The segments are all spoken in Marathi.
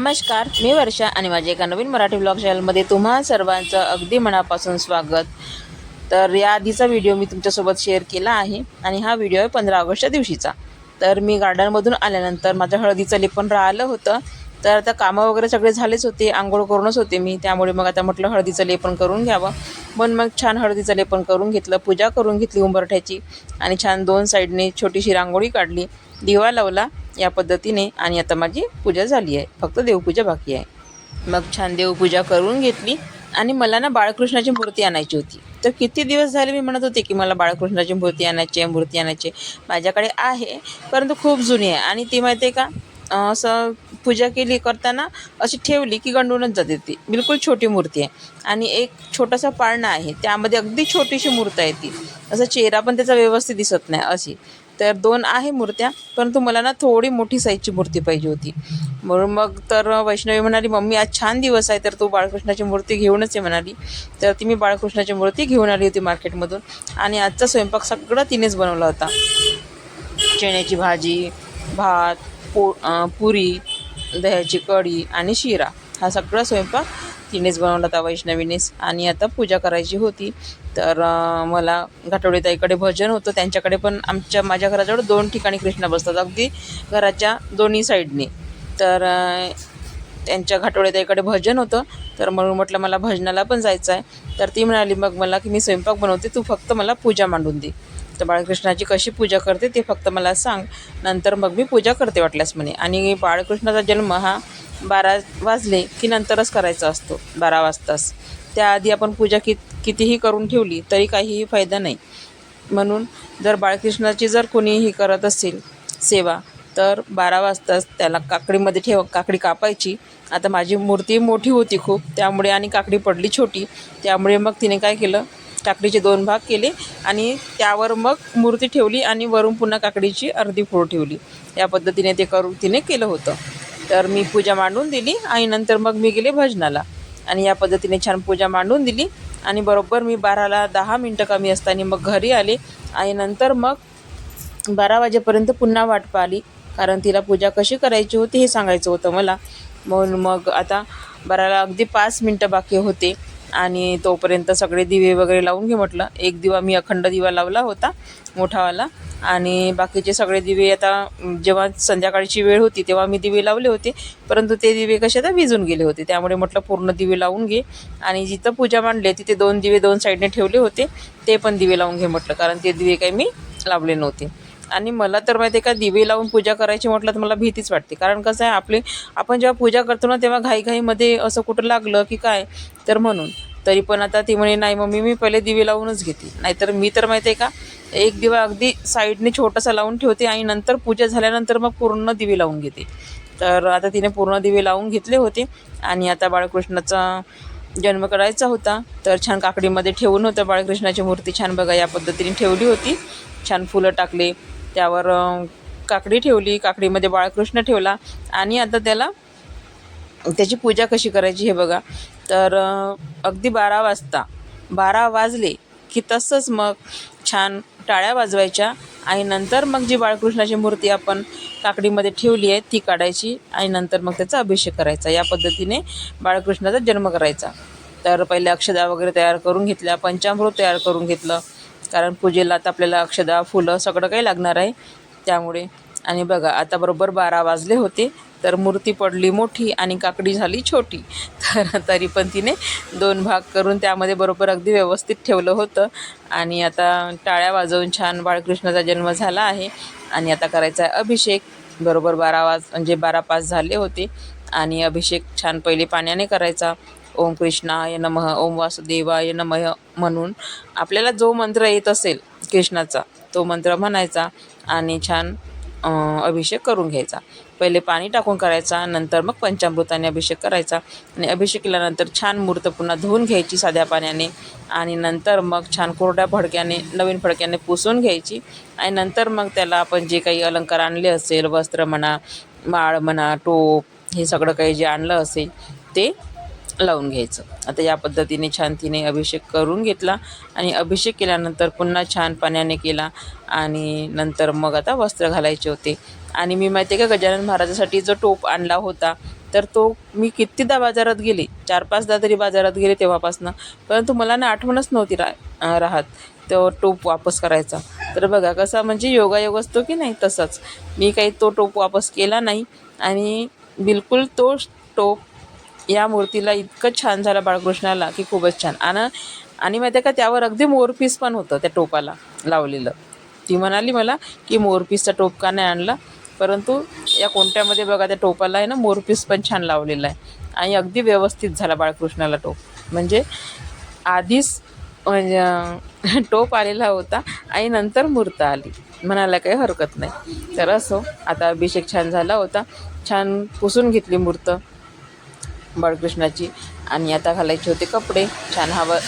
नमस्कार मी वर्षा आणि माझ्या एका नवीन मराठी ब्लॉग चॅनलमध्ये तुम्हा सर्वांचं अगदी मनापासून स्वागत. तर या आधीचा व्हिडिओ मी तुमच्यासोबत शेअर केला आहे आणि हा व्हिडिओ आहे पंधरा ऑगस्टच्या दिवशीचा. तर मी गार्डनमधून आल्यानंतर माझं हळदीचं लेपन राहिलं होतं. तर आता कामं वगैरे सगळे झालेच होते आंघोळ करूनच होते मी. त्यामुळे मग आता म्हटलं हळदीचं लेपन करून घ्यावं. पण मग छान हळदीचं लेपन करून घेतलं पूजा करून घेतली उंबरठ्याची. आणि छान दोन साईडने छोटीशी रांगोळी काढली दिवा लावला. या पद्धतीने आणि आता माझी पूजा झाली आहे. फक्त देवपूजा बाकी आहे. मग छान देवपूजा करून घेतली आणि मला ना बाळकृष्णाची मूर्ती आणायची होती. तर किती दिवस झाले मी म्हणत होते की मला बाळकृष्णाची मूर्ती आणायची आहे मूर्ती आणायची माझ्याकडे आहे परंतु खूप जुनी आहे. आणि ती माहिती आहे का असं पूजा केली करताना अशी ठेवली की गंडूनच जाते ती. बिलकुल छोटी मूर्ती आहे. आणि एक छोटासा पाळणा आहे. त्यामध्ये अगदी छोटीशी मूर्त आहे ती. असा चेहरा पण त्याचा व्यवस्थित दिसत नाही अशी. तर दोन आहे मूर्त्या परंतु मला ना थोडी मोठी साईजची मूर्ती पाहिजे होती. म्हणून मग तर वैष्णवी म्हणाली मम्मी आज छान दिवस आहे. तर तू बाळकृष्णाची मूर्ती घेऊनच आहे म्हणाली. तर ती मी बाळकृष्णाची मूर्ती घेऊन आली होती मार्केटमधून आणि आजचा स्वयंपाक सगळं तिनेच बनवला होता. चण्याची भाजी भात पो पुरी दह्याची कढी आणि शिरा. हा सगळा स्वयंपाक तिनेच बनवला होता वैष्णवीनेच. आणि आता पूजा करायची होती. तर मला घाटवडीताईकडे भजन होतं. त्यांच्याकडे पण आमच्या माझ्या घराजवळ दोन ठिकाणी कृष्णा बसतात. अगदी घराच्या दोन्ही साईडने. तर त्यांच्या घाटोळेताईकडे भजन होतं. तर म्हणून म्हटलं मला भजनाला पण जायचं आहे. तर ती म्हणाली मग मला की मी स्वयंपाक बनवते. तू फक्त मला पूजा मांडून दे. तर बाळकृष्णाची कशी पूजा करते ते फक्त मला सांग. नंतर मग मी पूजा करते वाटल्यास म्हणे. आणि बाळकृष्णाचा जन्म हा बारा वाजले की नंतरच करायचा असतो बारा वाजताच. त्याआधी आपण पूजा कित कितीही करून ठेवली तरी काहीही फायदा नाही. म्हणून जर बाळकृष्णाची जर कोणीही करत असेल सेवा तर बारा वाजताच त्याला काकडीमध्ये ठेव काकडी कापायची. आता माझी मूर्ती मोठी होती खूप त्यामुळे आणि काकडी पडली छोटी त्यामुळे मग तिने काय केलं काकडीचे दोन भाग केले आणि त्यावर मग मूर्ती ठेवली आणि वरून पुन्हा काकडीची अर्धी फोड ठेवली. या पद्धतीने ते करून तिने केलं होतं. तर मी पूजा मांडून दिली आणि नंतर मग मी गेले भजनाला. आणि या पद्धतीने छान पूजा मांडून दिली. आणि बरोबर मी बाराला दहा मिनटं कमी असताना मग घरी आले. आणि नंतर मग बारा वाजेपर्यंत पुन्हा वाट पाहिली. कारण तिला पूजा कशी करायची होती हे सांगायचं होतं मला. म्हणून मग आता बाराला अगदी पाच मिनटं बाकी होते. आणि तोपर्यंत सगळे दिवे वगैरे लावून घे म्हटलं. एक दिवा मी अखंड दिवा लावला होता मोठावाला. आणि बाकीचे सगळे दिवे आता जेव्हा संध्याकाळची वेळ होती तेव्हा मी दिवे लावले होते. परंतु ते दिवे कसे आता विजून गेले होते. त्यामुळे म्हटलं पूर्ण दिवे लावून घे. आणि जिथं पूजा मांडली तिथे दोन दिवे दोन साईडने ठेवले होते. ते पण दिवे लावून घे म्हटलं कारण ते दिवे काही मी लावले नव्हते. आणि मला तर माहिती आहे का दिवे लावून पूजा करायची म्हटलं तर मला भीतीच वाटते. कारण कसं आहे आपले आपण जेव्हा पूजा करतो ना तेव्हा घाईघाईमध्ये असं कुठं लागलं की काय तर म्हणून. तरी पण आता ती म्हणे नाही मम्मी मी पहिले दिवे लावूनच घेते. नाहीतर मी तर माहिती आहे का एक दिवा अगदी साईडने छोटासा लावून ठेवते आणि नंतर पूजा झाल्यानंतर मग पूर्ण दिवे लावून घेते. तर आता तिने पूर्ण दिवे लावून घेतले होते आणि आता बाळकृष्णाचा जन्म करायचा होता. तर छान काकडीमध्ये ठेवून होतं बाळकृष्णाची मूर्ती. छान बघा या पद्धतीने ठेवली होती. छान फुलं टाकले. त्यावर काकडी ठेवली काकडीमध्ये बाळकृष्ण ठेवला आणि आता त्याला त्याची पूजा कशी करायची हे बघा. तर अगदी बारा वाजता बारा वाजले की तसंच मग छान टाळ्या वाजवायच्या आणि नंतर मग जी बाळकृष्णाची मूर्ती आपण काकडीमध्ये ठेवली आहे ती काढायची आणि नंतर मग त्याचा अभिषेक करायचा. या पद्धतीने बाळकृष्णाचा जन्म करायचा. तर पहिले अक्षदा वगैरे तयार करून घेतल्या पंचामृत तयार करून घेतलं कारण पूजेला आता आपल्याला अक्षदा फुलं सगळं काही लागणार आहे त्यामुळे. आणि बघा आता बरोबर बारा वाजले होते तर मूर्ती पडली मोठी आणि काकडी झाली छोटी. तर तरी पण तिने दोन भाग करून त्यामध्ये बरोबर अगदी व्यवस्थित ठेवलं होतं. आणि आता टाळ्या वाजवून छान बाळकृष्णाचा जन्म झाला आहे. आणि आता करायचा आहे अभिषेक. बरोबर बारा वाज म्हणजे बारा पाच झाले होते. आणि अभिषेक छान पहिले पाण्याने करायचा. ओम कृष्णाय नम ओम वासुदेवाय नम म्हणून आपल्याला जो मंत्र येत असेल कृष्णाचा तो मंत्र म्हणायचा आणि छान अभिषेक करून घ्यायचा. पहिले पाणी टाकून करायचा नंतर मग पंचामृताने अभिषेक करायचा आणि अभिषेक केल्यानंतर छान मूर्त पुन्हा धुवून घ्यायची साध्या पाण्याने आणि नंतर मग छान कोरड्या फडक्याने नवीन फडक्याने पुसून घ्यायची आणि नंतर मग त्याला आपण जे काही अलंकार आणले असेल वस्त्र म्हणा माळ म्हणा टोप हे सगळं काही जे आणलं असेल ते लावून घ्यायचं. आता या पद्धतीने छान तिने अभिषेक करून घेतला आणि अभिषेक केल्यानंतर पुन्हा छान पाण्याने केला आणि नंतर मग आता वस्त्र घालायचे होते. आणि मी माहिती आहे का गजानन महाराजासाठी जो टोप आणला होता तर तो मी कितीदा बाजारात गेले चार पाचदा तरी बाजारात गेले तेव्हापासनं. परंतु मला ना आठवणच नव्हती रा राहत तो टोप वापस करायचा. तर बघा कसा म्हणजे योगायोग असतो की नाही तसंच. मी काही तो टोप वापस केला नाही आणि बिलकुल तो टोप या मूर्तीला इतकं छान झालं बाळकृष्णाला की खूपच छान. आणि आणि माहिती आहे का त्यावर अगदी मोरपीस पण होतं त्या टोपाला लावलेलं. ती म्हणाली मला की मोरपीसचा टोप का नाही आणला? परंतु या कोणत्यामध्ये बघा त्या टोपाला आहे ना मोरपीस पण छान लावलेला आहे. आणि अगदी व्यवस्थित झाला बाळकृष्णाला टोप. म्हणजे आधीच म्हणजे टोप आलेला होता आणि नंतर मूर्त आली. म्हणायला काही हरकत नाही. तर असो आता अभिषेक छान झाला होता. छान पुसून घेतली मूर्त. बाळकृष्णाची. आणि आता घालायचे होते कपडे. छान हवा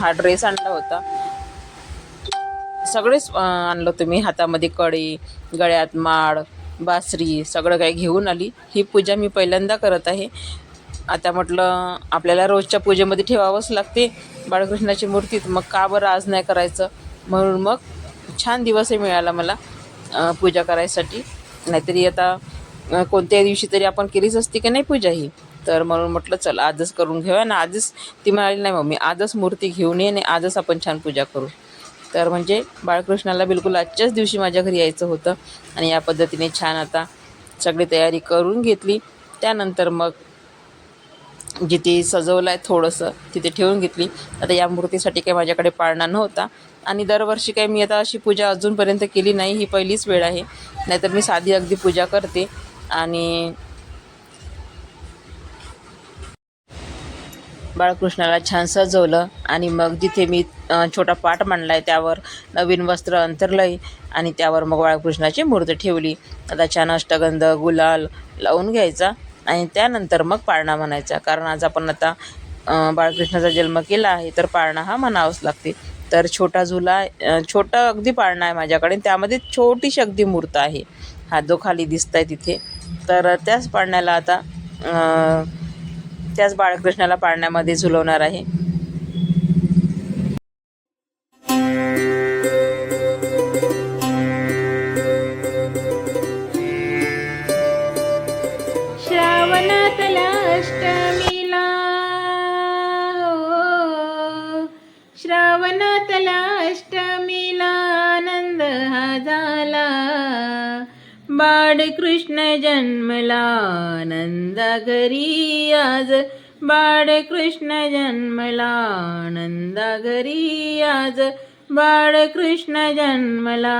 हा ड्रेस आणला होता. सगळेच आणलं आणलं तुम्ही हातामध्ये कडी गळ्यात माळ बासरी सगळं काही घेऊन आली. ही पूजा मी पहिल्यांदा करत आहे. आता म्हटलं आपल्याला रोजच्या पूजेमध्ये ठेवावंच लागते बाळकृष्णाची मूर्ती. मग का बरं आज नाही करायचं? म्हणून मग छान दिवसही मिळाला मला पूजा करायसाठी. नाहीतरी आता कोणत्याही दिवशी तरी आपण केलीच असती की नाही पूजा ही? तर म्हणून म्हटलं चल आजच करून घेऊया. ना आजच ती म्हणाली नाही मम्मी आजच मूर्ती घेऊन ये आणि आजच आपण छान पूजा करू. तर म्हणजे बाळकृष्णाला बिलकुल आजच्याच दिवशी माझ्या घरी यायचं होतं आणि या पद्धतीने छान आता सगळी तयारी करून घेतली. त्यानंतर मग जिथे सजवलं आहे थोडंसं तिथे ठेवून घेतली. आता या मूर्तीसाठी काही माझ्याकडे पाळणा नव्हता. आणि दरवर्षी काही मी आता अशी पूजा अजूनपर्यंत केली नाही. ही पहिलीच वेळ आहे. नाहीतर मी साधी अगदी पूजा करते. आणि बाळकृष्णाला छान सजवलं आणि मग जिथे मी छोटा पाट मांडला आहे त्यावर नवीन वस्त्र अंतरलंय आणि त्यावर मग बाळकृष्णाची मूर्ती ठेवली. आता छान अष्टगंध गुलाल लावून घ्यायचा आणि त्यानंतर मग पाळणा म्हणायचा. कारण आज आपण आता बाळकृष्णाचा जन्म केला आहे तर पाळणा हा म्हणावाच लागते. तर छोटा झुला छोटा अगदी पाळणा आहे माझ्याकडे त्यामध्ये छोटीशी अगदी मूर्त आहे. हा जो खाली दिसत आहे तिथे. तर त्याच पाळण्याला आता त्याच बाळकृष्णाला पाळण्यामध्ये झुलवणार आहे. कृष्ण जन्मला आनंद घरी आज बाळकृष्ण जन्मला आनंद घरी आज बाळकृष्ण जन्मला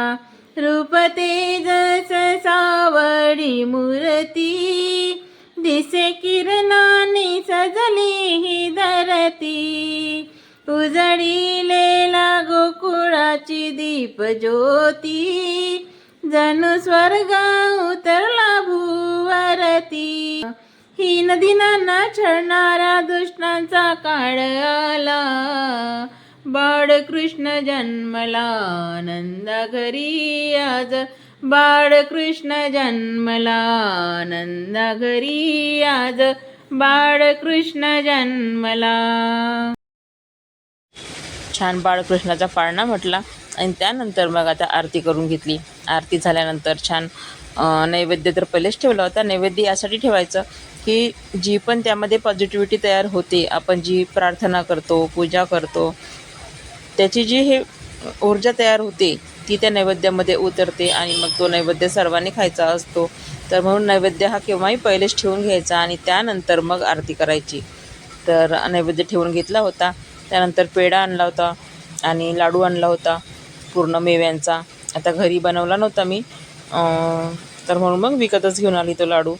रूप तेज सावडी मूर्ती दिसे किरणाने सजली ही धरती उजळीलेला गोकुळाची दीप ज्योती जणू स्वर्ग उतरला भूवरती. ही नदीनांना छळणारा दुष्टांचा काळ आला. बाळकृष्ण जन्मला आनंद घरी आज. बाळकृष्ण जन्मला आनंद घरी आज. बाळकृष्ण जन्मला. छान बाळकृष्णाचा पाळणा म्हटला. आणि त्यानंतर मग आता आरती करून घेतली. आरती झाल्यानंतर छान नैवेद्य तर पहिलेच ठेवला होता. नैवेद्य यासाठी ठेवायचं की जी पण त्यामध्ये पॉझिटिव्हिटी तयार होते आपण जी प्रार्थना करतो पूजा करतो त्याची जी हे ऊर्जा तयार होते ती त्या नैवेद्यामध्ये उतरते आणि मग तो नैवेद्य सर्वांनी खायचा असतो. तर म्हणून नैवेद्य हा केव्हाही पहिलेच ठेवून घ्यायचा आणि त्यानंतर मग आरती करायची. तर नैवेद्य ठेवून घेतला होता. त्यानंतर पेढा आणला होता आणि लाडू आणला होता. पूर्ण मेव्यांचा. आता घरी बनवला नव्हता मी. तर म्हणून मग विकतच घेऊन आली तो लाडू.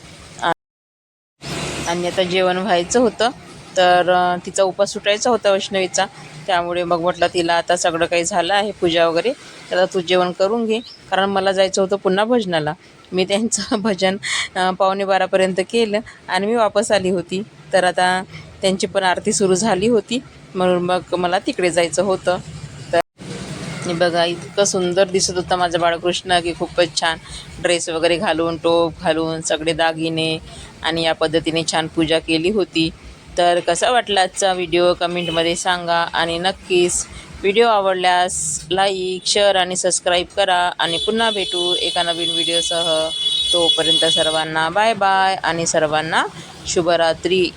आणि आता जेवण व्हायचं होतं. तर तिचा उपास सुटायचा होता वैष्णवीचा. त्यामुळे मग म्हटलं तिला आता सगळं काही झालं आहे पूजा वगैरे. तर आता तू जेवण करून घे. कारण मला जायचं होतं पुन्हा भजनाला. मी त्यांचं भजन पावणे बारापर्यंत केलं आणि मी वापस आली होती. तर आता त्यांची पण आरती सुरू झाली होती. म्हणून मग मला तिकडे जायचं होतं. आणि बघा इतकं सुंदर दिसत होतं माझं बाळकृष्ण की खूपच छान ड्रेस वगैरे घालून टोप घालून सगळे दागिने आणि या पद्धतीने छान पूजा केली होती. तर कसा वाटला आजचा व्हिडिओ कमेंटमध्ये सांगा आणि नक्कीच व्हिडिओ आवडल्यास लाईक शेअर आणि सबस्क्राईब करा आणि पुन्हा भेटू एका नवीन व्हिडिओसह तोपर्यंत सर्वांना बाय बाय आणि सर्वांना शुभरात्री.